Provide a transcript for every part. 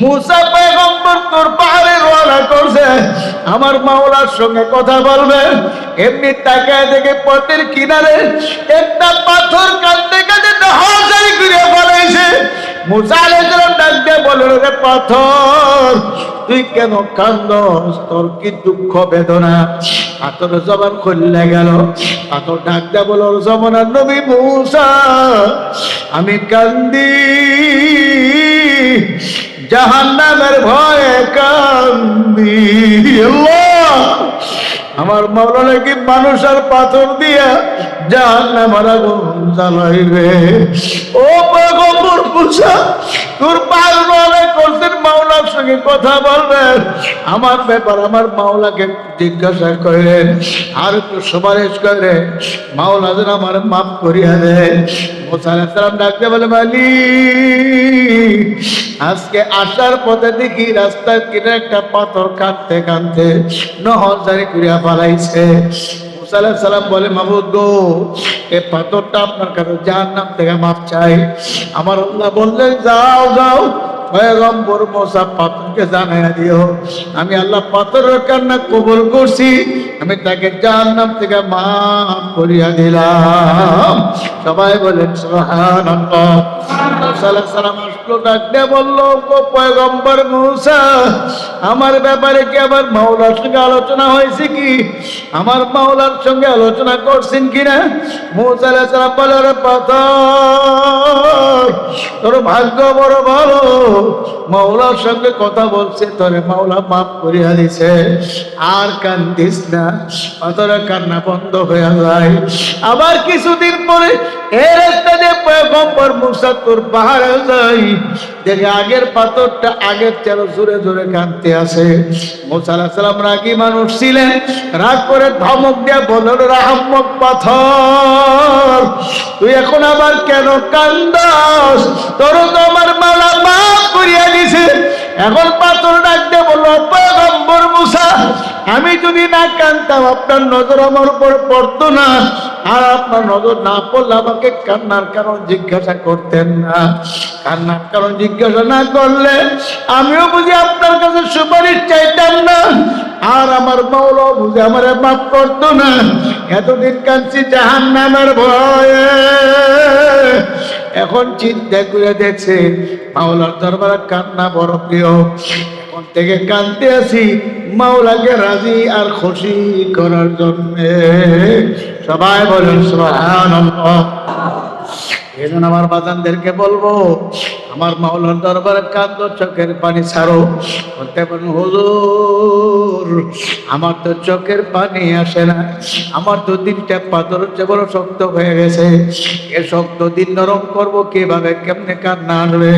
মুসা পেগম্বর তোর পাহাড়ে রওনা করছে, আমার মাওলার সঙ্গে কথা বলবে। এমনি তাকায় দেখে পথের কিনারে একটা পাথর কাঁদতে কাঁদতে হাজারি ঘুরে ফলাইছে মুসা আলাইহিস ডাক বলল রে পাথর, তুই কেন কান্দস তোর কি দুঃখ বেদনা? পাথর জবান খুললে গেল। পাথর ডাক দিয়ে বলল জমানার নবী মুসা, আমি কান্দি। জাহান্নামের ভয়ে কান্দি। আমার মাওলানা কি মানুষ আর পাথর দিয়া জাহান্নামের আগুন জ্বালাইবে। ও সঙ্গে কথা বলবেন। আমার ব্যাপার, আমার মাওলাকে জিজ্ঞাসা আর সুপারিশ মাওলা যেন মাফ করিয়া ডাকতে বলে, মালি, আজকে আসার পথে দেখি রাস্তার কিনে একটা পাথর কাঁদতে কাঁদতে নহজারি করিয়া পালাইছে মুসাল্লাহ সাল্লাম বলে মাহবুদ গো, এ পাথরটা আপনার কাছে যার নাম থেকে মাপ চাই। আমার আল্লাহ বললেন, যাও যাও, পয়গম্বর মোসা পাথরকে জানাইয়া দিও। আমি আল্লাহ পাথরের কান্না কবুল করছি, আমি তাকে যার নাম থেকে মাফ করিয়া দিলাম। সবাই বলেন, সুবহানাল্লাহ। মুসা সালাম আসলো ডাক বলল পয়গম্বর মুসা আমার ব্যাপারে কি আবার মাওলার সঙ্গে আলোচনা হয়েছে কি? আমার মাওলার সঙ্গে আলোচনা করছেন কিনা? মুসা আলাইহিস সালাম বলে রে পাথর তোর ভাগ্য বড় ভালো। মাওলার সঙ্গে কথা বলছে, তোরে মাওলা মাফ করিয়া দিছে আর কান্দিস না, পাথরের কান্না বন্ধ হয়ে যায়। আবার কিছুদিন পরে, এর একটা যে পয়গম্বর মুসা তোর পাহাড়ে যাই দেখে আগের পাথরটা আগের চেরো জোরে জোরে কাঁদতে আসে। মুসা আলাইহিস সালাম রাগী মানুষ ছিলেন। রাগ করে ধমক দিয়ে বলল রাহমক পাথর, তুই এখন আবার কেন কান্দাস? তোর তো আমার মালা মাফ করিয়া দিছে। এখন পাথর ডাক দিয়ে বলল পয়গম্বর মুসা, আমি যদি না কানতাম, আপনার নজর আমার উপর পড়তো না। আর আপনার নজর না পড়লে আমাকে কান্নার কারণ জিজ্ঞাসা করতেন না। কান্নার কারণ জিজ্ঞাসা না করলে আমিও বুঝি আপনার কাছে সুপারিশ চাইতাম না। আর আমার মাওলাও বুঝে আমার মাফ করতো না। এতদিন কাঁদছি জাহান নামের ভয়ে। এখন চিন্তা করে দেখছে মাওলার দরবারে কান্না বড় প্রিয়। এখন থেকে কানতে আছি, মাওলাকে রাজি আর খুশি করার জন্য। সবাই বলেন এই জন্য আমার বাজানদেরকে বলব, আমার মাওলার দরবারে কান্দ চোখের পানি ছাড়ো। বলতে পারেন, হুজুর, আমার তো চোখের পানি আসে না। আমার তো দিনটা পাথর চেয়ে বড় শক্ত হয়ে গেছে। এ শক্ত দিন নরম করব, কীভাবে কেমনে কান্না আসবে?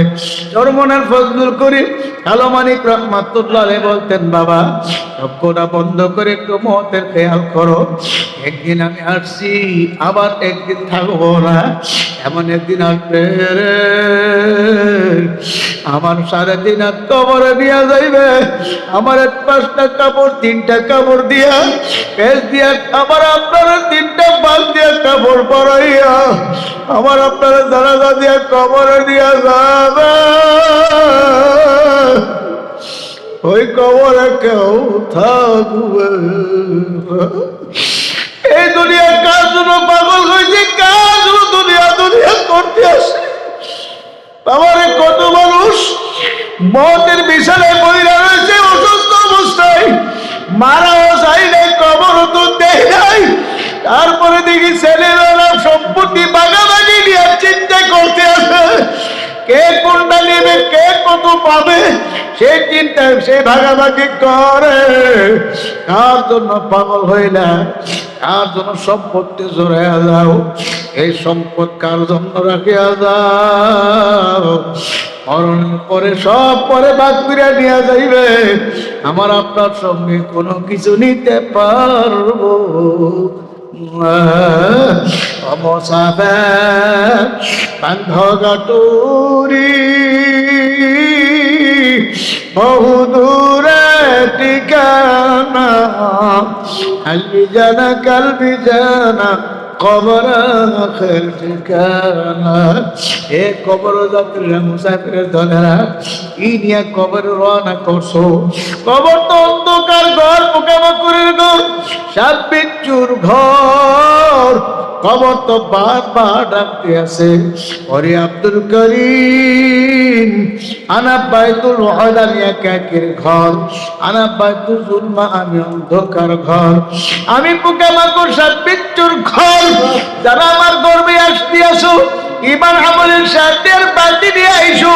চরমনের ফজলুল করি কালো মানিক রহমাতুল্লাহ বলতেন, বাবা চক্ষুটা বন্ধ করে একটু মতের খেয়াল করো। একদিন আমি আসছি, আবার একদিন থাকব না। এমন একদিন আসবে আমার সাড়ে দিন আর কবরে দিয়া যাইবে। আমার এক পাঁচটা কাপড়, তিনটা কাপড় দিয়া পেশ দিয়া আমার আপনার তিনটা বাল দিয়া কাপড় পরাইয়া আমার আপনার জানাজা দিয়া কবরে দিয়া যাবে। ওই কবরে কেউ থাকবে। এই দুনিয়া কার জন্য পাগল হয়েছে? কার জন্য দুনিয়া দুনিয়া করতে আসে? আমারে কত মানুষ মতের বিছানায় বইরা রয়েছে, অসুস্থ অবস্থায়। মারাও যায় নাই কবর তো দেয় নাই। তারপরে দেখি ছেলেরা সম্পত্তি বাগাবাগি নিয়ে চিন্তা করতে আসে। কে কোনটা নেবে, কে কত পাবে? সে চিন্তা সে ভাগাভাগি করে। কার জন্য পাগল হইলা? কার জন্য সম্পত্তি জোরাইয়া যাও এই সম্পদ কার জন্য রাখিয়া যাও মরণের পরে সব পরে বাদ করিয়া নিয়ে যাইবে। আমার আপনার সঙ্গে কোনো কিছু নিতে পারব অমসাবে বান্ধ গাটুরি বহু দূরে ঠিকানা। আলি জানা কালবি জানা কবর আখের ঠিকানা। এ কবর যাত্রীরা মুসাফিরের দলেরা, ই নিয়ে কবর রওনা করছ। কবর তো অন্ধকার ঘর পোকামাকুরের ঘর সাত বিচ্ছুর ঘর। কবর তো বারবার ডাকতে আছে। ওরে আব্দুল করিম, আনা বাইতুল ওয়াদানি একের ঘর, আনা বাইতুল জুলমা আমি অন্ধকার ঘর। আমি পোকামাকুর সাত বিচ্ছুর ঘর যারা আমার গর্বে আসতে আসো ইমান আমলের সাথে বাতি দিয়ে আইসো।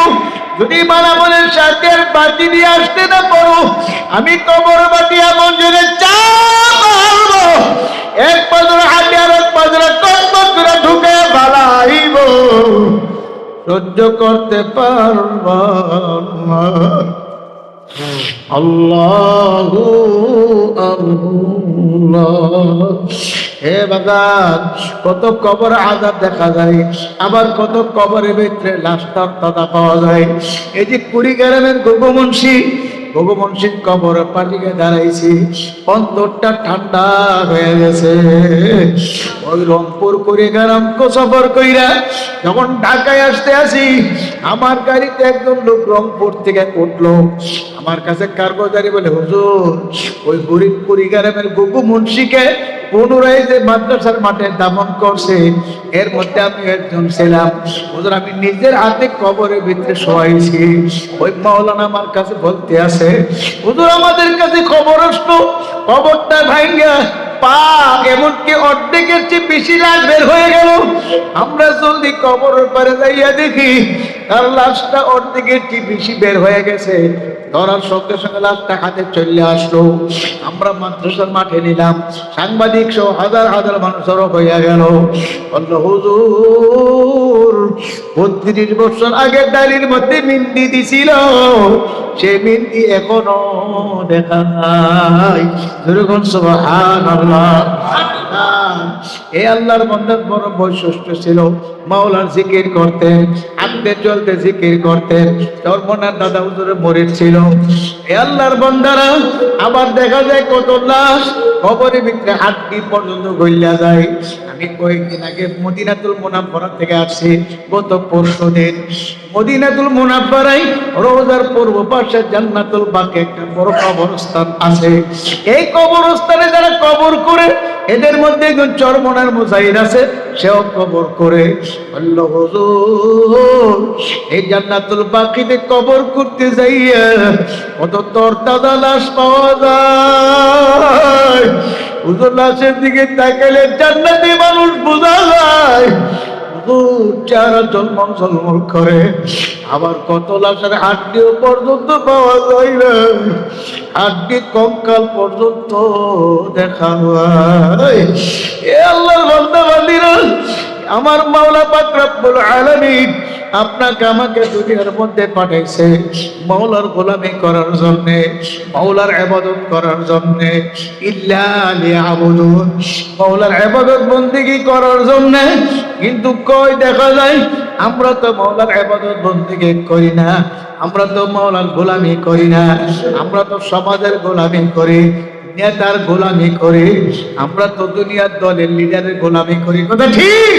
যদি ইমান আমলের সাথে বাতি দিয়ে আসতে না পারো, আমি কবর বাতি এমন জন্য চাবো এক পাজর হাতে আর এক পাজর কত করে ঢুকে বালাইব সহ্য করতে পারব আল্লাহ হে বাগান, কত কবর আজাদ দেখা যায়, আবার কত কবরের ভিতরে লাশ তথা পাওয়া যায়। এই যে কুড়ি গ্রামের গোপমনসী ভগবংশীর কবর পালিকে দাঁড়াইছি। অন্তরটা ঠান্ডা হয়ে গেছে। ওই রংপুর করে গেলাম সফর কইরা। যখন ঢাকায় আসতে আসি, আমার গাড়িতে একজন লোক রংপুর থেকে উঠল। আমার কাছে কার্গোদারি বলে, হুজুর, ওই গরিব কুড়িগ্রামের গুগু মুন্সিকে পুনরায় যে মাদ্রাসার মাঠে দামন করছে, এর মধ্যে আমি একজন ছিলাম। হুজুর, আমি নিজের হাতে কবরের ভিতরে শোয়াইছি। ওই মাওলানা আমার কাছে বলতে আছে, হুজুর, আমাদের কাছে খবর আসলো, কবরটা ভাঙ্গা পা এমনকি অর্ধেকের চেয়ে বেশি লাশ বের হয়ে গেল। আমরা জলদি কবরের পারে যাইয়া দেখি তার লাশটা অর্ধেকের চেয়ে বেশি বের হয়ে গেছে। ধরার সঙ্গে সঙ্গে লাশটা হাতে চলে আসলো। আমরা মাদ্রাসার মাঠে নিলাম। সাংবাদিক সহ হাজার হাজার হইয়া গেল। হুজুর, বত্রিশ বছর আগে মধ্যে মিন্দি দিছিল। সে মিন্দি এখনও দেখা নাই। এ আল্লাহর বন্ধার বড় বৈশিষ্ট্য ছিল। মাওলার জিকির করতেন। আনতে চলতে জিকির করতেন। চর্মনার দাদা হুজুরে মরিদ ছিল এ আল্লাহর বন্দারা, আবার দেখা যায় কত লাশ কবরের ভিতরে কি পর্যন্ত গইলা যায়। আমি কয়েকদিন আগে মদিনাতুল মোনাফরা থেকে আসছি, গত পরশু দিন। মদিনাতুল মোনাফারাই রোজার পূর্ব পাশে জান্নাতুল বাকি একটা বড় কবরস্থান আছে। এই কবরস্থানে যারা কবর করে, এদের মধ্যে একজন চরমনার মুজাহিদ আছে, সেও কবর করে। এই জান্নাতুল বাকিতে কবর করতে যাইয়া কত তোর দাদা লাশ পাওয়া যায়। হুজুর লাশের দিকে তাকালে জান্নাতি মানুষ বোঝা যায়। চারা জন্মন জন্মন করে, আবার কত লাশের হাড্ডিও পর্যন্ত পাওয়া যায় না। হাড্ডি কঙ্কাল পর্যন্ত দেখা হয় এ আল্লাহর বান্দা আমার মাওলা পাক রব্বুল আলামিন আপনাকে আমাকে দুনিয়ার মধ্যে পাঠাইছে মাওলার গোলামি করার জন্য মাওলার ইবাদত করার জন্য, ইল্লা মাওলার ইবাদত বন্দেগী করার জন্য, কিন্তু কই দেখা যায়, আমরা তো মাওলার ইবাদত বন্দেগী করি না, আমরা তো মাওলার গোলামি করি না, আমরা তো সমাজের গোলামি করি, নেতার গোলামি করি, আমরা তো দুনিয়ার দলের লিডারের গোলামি করি। কথা ঠিক?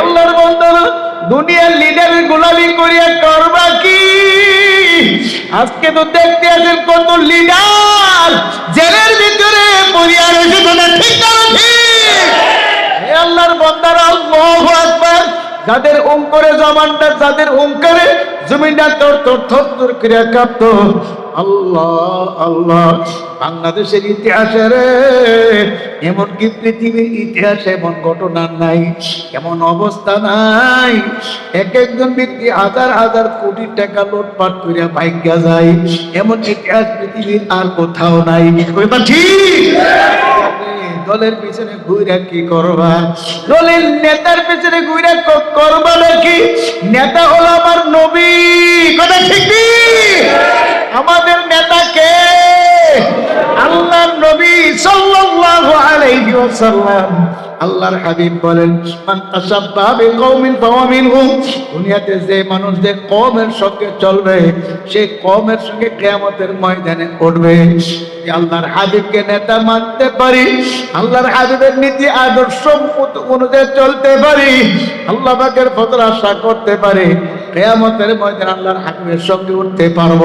আল্লাহর বন্ধনা দুনিয়ার লিডারের গোলামি করিয়া করবা কি? আজকে তো দেখতে আছেন কত লিডার জেলের ভিতরে পড়িয়া রয়েছে কথা ঠিক ঠিক? আল্লাহর বন্দারা, আল্লাহু আকবার। যাদের ওঙ্করে জমানটা যাদের ওঙ্কারে জমিনটা তোর তোর থর ক্রিয়া কাঁপত। আল্লাহ আল্লাহ। বাংলাদেশের ইতিহাসে রে, এমনকি পৃথিবীর ইতিহাসে এমন ঘটনা নাই, এমন অবস্থা নাই। এক একজন ব্যক্তি হাজার হাজার কোটি টাকা লুটপাট করে ভাগ্যা যায়। এমন ইতিহাস পৃথিবীর আর কোথাও নাই। ঠিক? দলের পিছনে ঘুরে কি করবা? দলের নেতার পিছনে ঘুরে করবা নাকি? নেতা হলো আমার নবী। কথা ঠিক? আমাদের নেতা কে? আল্লাহর নবী সাল্লাল্লাহু আলাইহি ওয়াসাল্লাম। আল্লাহর হাবিব বলেন, মান তাসাব্বাহা বিকওমিন ফাহুয়া মিনহুম দুনিয়াতে যে মানুষ যে কওমের সঙ্গে চলবে সেই কওমের সঙ্গে কিয়ামতের ময়দানে উঠবে। আল্লাহর হাবিবকে নেতা মানতে পারি, আল্লাহর হাবিবের নীতি, আদর্শ অনুযায়ী চলতে পারি, আল্লাহ পাকের ফতর আশা করতে পারি কেয়ামতের ময়দান আল্লাহর হাবিবের সঙ্গে উঠতে পারব।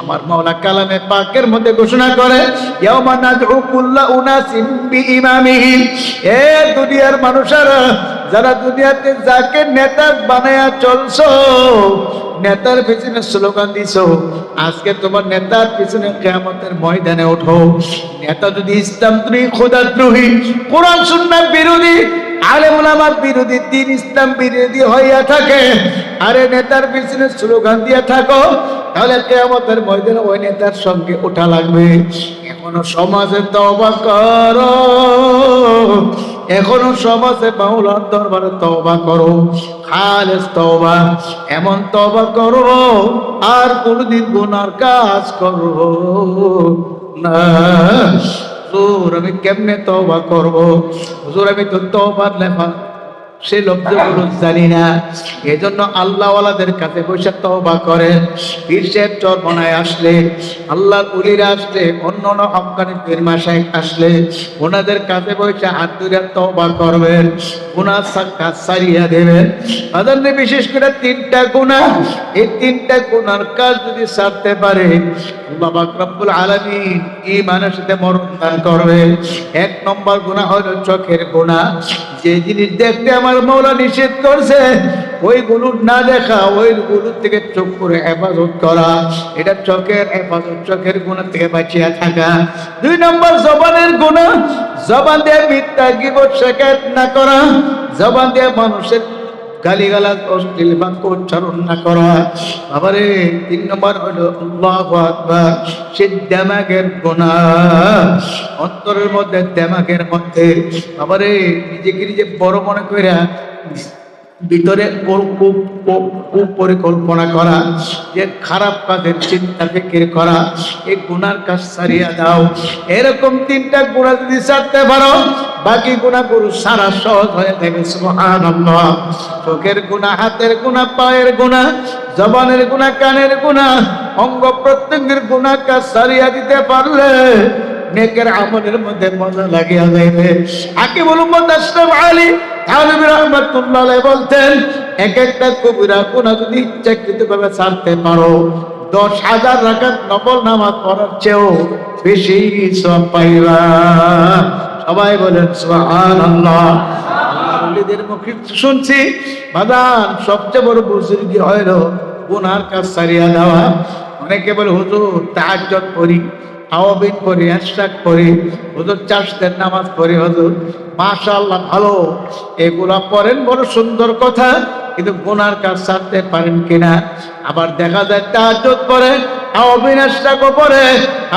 আমার মাওলা কালামে পাকের মধ্যে ঘোষণা করে, ইয়াউমা নাদউ কুল্লা উনাসিন বিইমামিহিম এ দুনিয়ার মানুষেরা, যারা দুনিয়াতে যাকে নেতা বানায়া চলছো, নেতার পিছনে স্লোগান দিছো, আজকে তোমার নেতার পিছনে কেয়ামতের ময়দানে ওঠো নেতা যদি ইসলাম তুমি খোদাদ্রোহী কোরআন, সুন্নাহ বিরোধী আলেম ওলামার বিরোধী, দিন ইসলাম বিরোধী হইয়া থাকে। আরে নেতার পিছনে স্লোগান দিয়ে থাকো, তাহলে কেয়ামতের ময়দানে ওই নেতার সঙ্গে ওঠা লাগবে। এখনও সমাজে তবা করো, এখনও সমাজে মাওলার দরবারে তবা করো, খালেস তবা এমন তবা করো, আর কোনদিন গুনার কাজ করো না। হুজুর আমি কেমনে তবা করব? হুজুর আমি তো তবার লেখা সে লব্ধগুলো জানি না। এজন্য আল্লাহওয়ালাদের কাছে বসে তবা করেন পীর সাহেব চরমনায় আসলে, আল্লাহর উলিরা আসলে, অন্য অন্য আফগানি পীর মাসায় আসলে, ওনাদের কাছে বসে হাত ধরে তবা করবেন গুনার কাজ সারিয়া দেবেন। তাদের বিশেষ করে তিনটা গুণা এই তিনটা গুণার কাজ যদি সারতে পারে বাবা পাক রব্বুল আলামিন ঈমানের সাথে মরণ দান করবে এক নম্বর গুনাহ হলো চোখের গুনাহ। যে জিনিস দেখতে আমার মৌলা নিষেধ করছে, ওই গুলুর না দেখা, ওই গুলুর থেকে চোখ করে হেফাজত করা। এটা চোখের হেফাজত, চোখের গুণা থেকে বাঁচিয়া থাকা। দুই নম্বর, জবানের গুণা। জবান দিয়ে মিথ্যা গিবত শেখাত না করা। জবান দিয়ে মানুষের গালিগালাজ অশ্লীল বাক্য উচ্চারণ না করা। আবারে তিন নম্বর হলো সে দেমাগের গোনা অন্তরের মধ্যে দেমাগের মধ্যে। আবারে নিজেকে নিজে বড় মনে কইরা ভিতরে পরিকল্পনা করা, যে খারাপ কাজের চিন্তা ফিকির করা, এই গুনার কাজ সারিয়া দাও। এরকম তিনটা গুণা যদি সারতে পারো, বাকি গুণাগুলো সারা সহজ হয়ে থাকে চোখের গুণা, হাতের গুণা, পায়ের গুণা, জবানের গুণা, কানের গুণা, অঙ্গ প্রত্যঙ্গের গুণা কাজ সারিয়া দিতে পারলে নেকের আমলের মধ্যে মজা লাগিয়া যাইবে আকে বলুন আশরাফ আলী আলম রহমতুল্লাহ বলতেন এক একটা কবিরা কোনা যদি ইচ্ছাকৃত ভাবে ছাড়তে পারো, দশ হাজার রাখাত নকল নামাজ পড়ার চেয়েও বেশি সব পাইবা। সবাই বলেন, সুবহানাল্লাহ। আল্লাহর মুখে শুনছি বাদান সবচেয়ে বড় বুজুর্গি হইল গুনার কাজ সারিয়া দেওয়া। অনেকে বলে, হুজুর তাহাজ্জত করি আওয়াবিন করি এশরাক করি হুজুর চাষদের নামাজ পড়ি, হুজুর। মাশাআল্লাহ, ভালো। এগুলা পড়েন বড় সুন্দর কথা, কিন্তু গুনার কাজ সারতে পারেন কিনা? আবার দেখা যায় তাহাজ্জত করে আওয়াবিন এশরাকও পড়ে,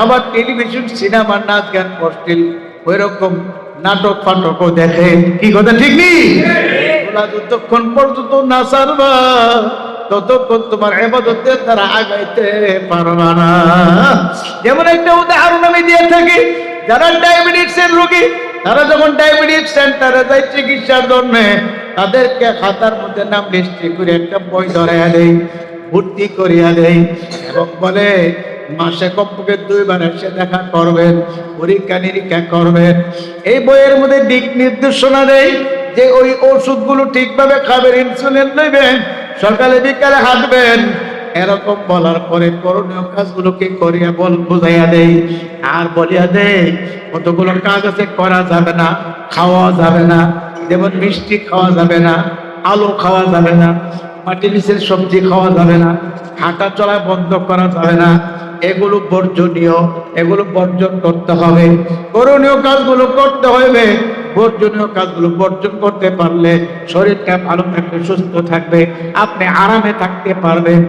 আবার টেলিভিশন, সিনেমা, নাচ গান পড়ছিল ওই রকম নাটক ফাটকও দেখে। কি কথা, ঠিক নেই? যতক্ষণ পর্যন্ত না সারবা ততক্ষণ তোমার এবাদতের দ্বারা আগাইতে পারবা না। যেমন একটা উদাহরণ আমি দিয়ে থাকি, যারা ডায়াবেটিস এর রোগী তারা যখন ডায়াবেটিস সেন্টারে যায় চিকিৎসার জন্য, তাদেরকে খাতার মধ্যে নাম লিস্টি করে একটা বই ধরাইয়া দেয় ভর্তি করিয়া দেয় এবং বলে, মাসে কমপক্ষে দুইবার এসে দেখা করবেন, পরীক্ষা নিরীক্ষা করবেন। এই বইয়ের মধ্যে দিক নির্দেশনা দেয় যে ওই ওষুধগুলো ঠিকভাবে খাবেন, ইনসুলিন নেবেন সকালে বিকালে হাঁটবেন। এরকম বলার পরে করণীয় কাজগুলোকে করিয়া বল বুঝাইয়া দেই। আর বলিয়া দেই, কতগুলো কাজ আছে করা যাবে না, খাওয়া যাবে না, যেমন মিষ্টি খাওয়া যাবে না, আলু খাওয়া যাবে না, মাটি নিচের সবজি খাওয়া যাবে না, হাঁটা চলা বন্ধ করা যাবে না, এগুলো বর্জনীয়, এগুলো বর্জন করতে হবে। করণীয় কাজগুলো করতে হবে বর্জনীয় কাজগুলো বর্জন করতে পারলে শরীরটা ভালো থাকবে, সুস্থ থাকবে, আপনি আরামে থাকতে পারবেন।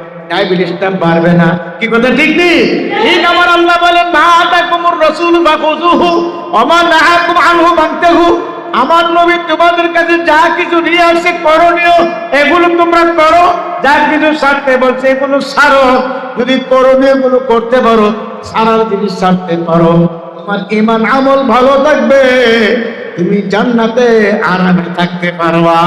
বাড়বে না। কি ঠিক ঠিক আমার আমার নবী তোমাদের কাছে যা কিছু নিয়ে আসছে করণীয়, এগুলো তোমরা করো। যা কিছু সারতে বলছে, এগুলো সারো। যদি করণীয়গুলো করতে পারো, সারার জিনিস সারতে পারো। তোমার ইমান আমল ভালো থাকবে। তুমি জান্নাতে আরামে থাকতে পারবা।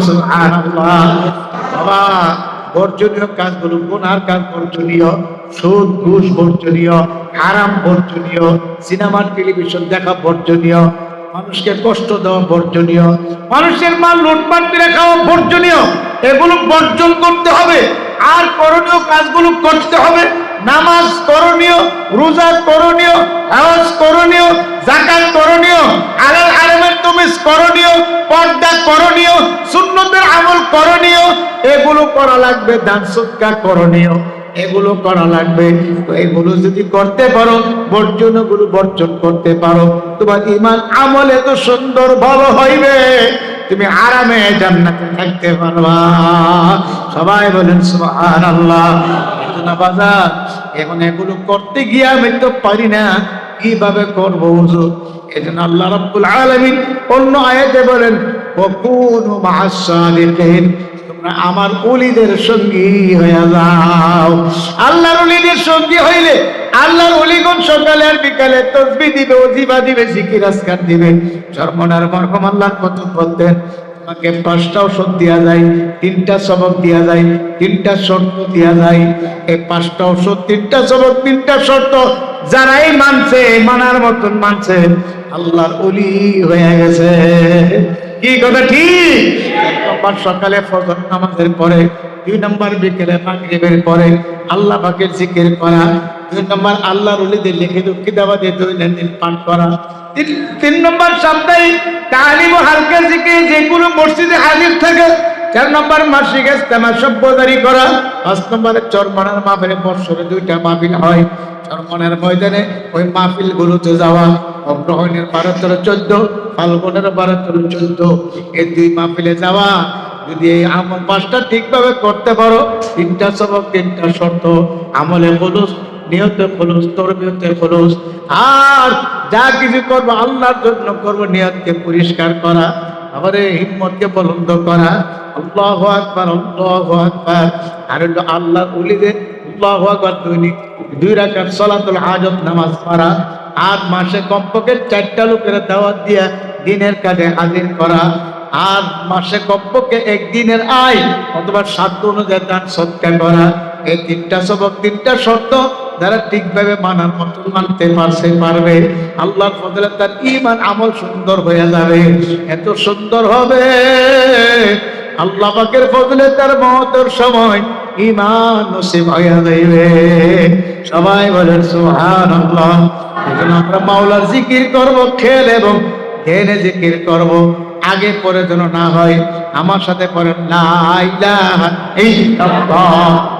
সুবহানাল্লাহ। বাবা বর্জনীয় কাজগুলো গুনার কাজ বর্জনীয়, সুদ, ঘুষ বর্জনীয়, হারাম বর্জনীয় সিনেমার টেলিভিশন দেখা বর্জনীয়, মানুষকে কষ্ট দেওয়া বর্জনীয়, মানুষের মাল লুটপাট করে খাওয়া বর্জনীয়। এগুলো বর্জন করতে হবে, আর করণীয় কাজগুলো করতে হবে। নামাজ করণীয়, রোজা করণীয়, হজ করণীয় জাকাত করণীয়, আলাল আলমের তমিজ করণীয়, পর্দা করণীয়, সুন্নতের আমল করণীয়, এগুলো করা লাগবে, দান সৎকার করণীয়, এগুলো করা লাগবে। তো এগুলো যদি করতে পারো বর্জনগুলো বর্জন করতে পারো, তোমার ইমান আমল এত সুন্দর ভালো হইবে। তুমি আরামে জান্নাতে থাকতে পারবা। সবাই বলেন, সুবহানাল্লাহ। এজন্য বাজার? এখন এগুলো করতে গিয়ে আমি তো পারি না। কীভাবে করব হুজুর? আল্লাহ রাব্বুল আলামিন অন্য আয়াতে বলেন তোমরা আমার অলিদের সঙ্গী হয়ে যাও। আল্লাহর অলিদের সঙ্গী হইলে আল্লাহর অলিগণ সকালে আর বিকালে তসবি দিবে অজিবা দিবে, জিকির আসকার দিবে। চরমনার আল্লাহর কত বলতেন তোমাকে পাঁচটা ওষুধ দেওয়া যায়, তিনটা সবক দেওয়া যায়, তিনটা শর্ত দেওয়া যায়। এই পাঁচটা ওষুধ তিনটা সবক, তিনটা শর্ত যারাই মানছে মানার মতন মানছে, আল্লাহর অলি হয়ে গেছে। কি কথা ঠিক? এক নম্বর সকালে ফজর নামাজের পরে, দুই নম্বর বিকেলে মাগরিবের পরে আল্লাহ পাকের জিকির করা, দুই নম্বর আল্লাহর ওলিদের লিখিত কিতাবাদে দৈনন্দিন পাঠ করা তিন নম্বর সাপ্তাহিক তালিম হালকা জিকির যেগুলো মসজিদে হাজির থাকে। চার নম্বর মাসিক ইস্তেমা সভ্যদারি করা। পাঁচ নম্বরে চরমনার মাহফিলে বৎসরে দুইটা মাহফিল হয়। চরমনের ময়দানে ওই মাহফিল গুলোতে যাওয়া। অগ্রহণের বারো তেরো চোদ্দ, ফাল্গুনের বারো তেরো চোদ্দ, এই দুই মাহফিলে যাওয়া। যদি এই আমল পাঁচটা ঠিকভাবে করতে পারো, তিনটা সবক তিনটা শর্ত। আমলে খলুস নিয়তে খলুস তরবিয়তে খলুস। আর যা কিছু করব আল্লাহর জন্য করব, নিয়তকে পরিষ্কার করা আমাদের হিম্মতকে বলন্দ করা। আল্লাহ আকবার আল্লাহ আকবার। আর হলো আল্লাহ উলিদের আল্লাহ আকবার দৈনিক দুই রাকাত সলাতুল হাজত নামাজ পড়া, আর মাসে কমপক্ষে চারটা লোকের দাওয়াত দিয়া দিনের কাজে হাজির করা, আর মাসে কমপক্ষে একদিনের আয় অথবা সাধ্য অনুযায়ী দান সৎকার করা। এই তিনটা সবক, তিনটা শর্ত যারা ঠিকভাবে মানার মতো মানতে পারছে, পারবে, আল্লাহর ফজলে তার ইমান আমল সুন্দর হয়ে যাবে। এত সুন্দর হবে। আল্লাহ পাকের ফজলে তার মহতের সময় ইমান নসিব হয়ে যাইবে। সবাই বলেন সুহান আল্লাহ আমরা মাওলার জিকির করব, খেল এবং ধ্যানে জিকির করব। আগে পরে যেন না হয়, আমার সাথে পড়েন, লা ইলাহা ইল্লাল্লাহ।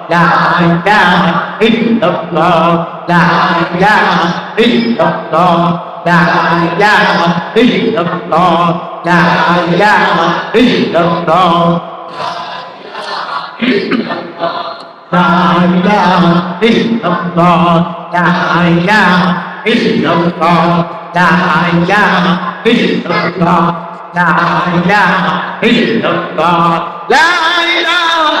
la ilaha illallah la đại illallah la ilaha illallah đại ilaha illallah la ilaha đại la ilaha illallah la đại illallah la ilaha illallah đại ilaha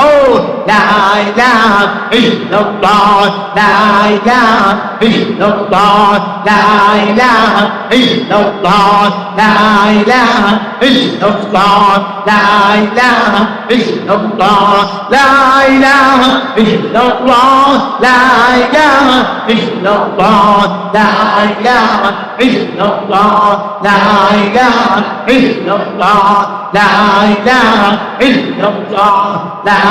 la